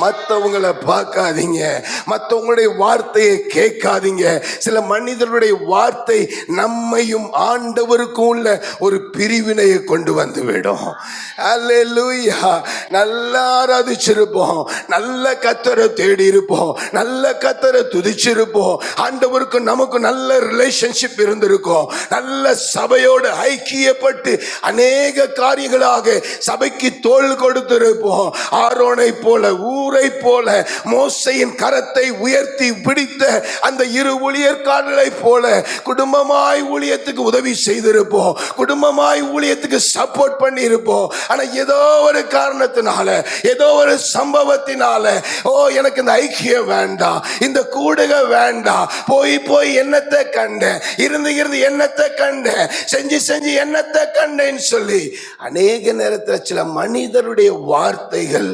மற்றவங்களை பார்க்காதீங்க. மற்றவங்களுடைய வார்த்தையை கேட்காதீங்க. சில மனிதர்களுடைய வார்த்தை நம்மையும் ஆண்டவருக்கும் உள்ள ஒரு பிரிவினையை கொண்டு வந்து விடும் நல்லா ஆராதிச்சிருப்போம். நல்ல கத்தரை தேடி இருப்போம். நல்ல கத்தரை துதிச்சிருப்போம். ஆண்டவருக்கு நமக்கு நல்ல ரிலேஷன்ஷிப் இருந்திருக்கும். நல்ல சபையோடு ஐக்கியப்பட்டு அநேக காரியங்களாக சபைக்கு தோள் கொடுத்திருப்போம். ஆரோனை போல ஊர் போல மோசையின் கரத்தை உயர்த்தி பிடித்த அந்த இரு ஊழியர்காரர்களை போல குடும்பமாய் ஊழியத்துக்கு உதவி செய்திருப்போம். குடும்பமாய் ஊழியத்துக்கு சப்போர்ட் பண்ணி இருப்போம் ஆனா ஏதோ ஒரு காரணத்தினால ஏதோ ஒரு சம்பவத்தினால ஓ எனக்கு இந்த ஐக்கியம் வேண்டாம் இந்த கூடுக வேண்டாம் போய் போய் என்னத்தை கண்டேன் இருந்து இருந்து என்னத்தை கண்டேன் செஞ்சு செஞ்சு என்னத்தை கண்டேன்னு சொல்லி அநேக நேரத்தில் சில மனிதருடைய வார்த்தைகள்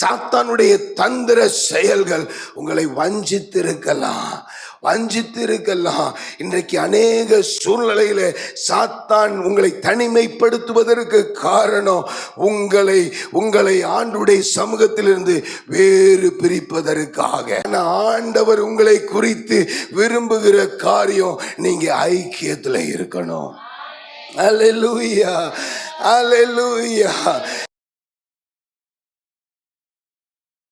சாத்தானுடைய தந்திர செயல்கள் உங்களை வஞ்சித்திருக்கலாம். வஞ்சித்திருக்கலாம். இன்றைக்கு அநேக சூழ்நிலையில சாத்தான் உங்களை தனிமைப்படுத்துவதற்கு காரணம் உங்களை உங்களை ஆண்டுடைய சமூகத்திலிருந்து வேறு பிரிப்பதற்காக. ஆண்டவர் உங்களை குறித்து விரும்புகிற காரியம் நீங்க ஐக்கியத்துல இருக்கணும். அல்லேலூயா அல்லேலூயா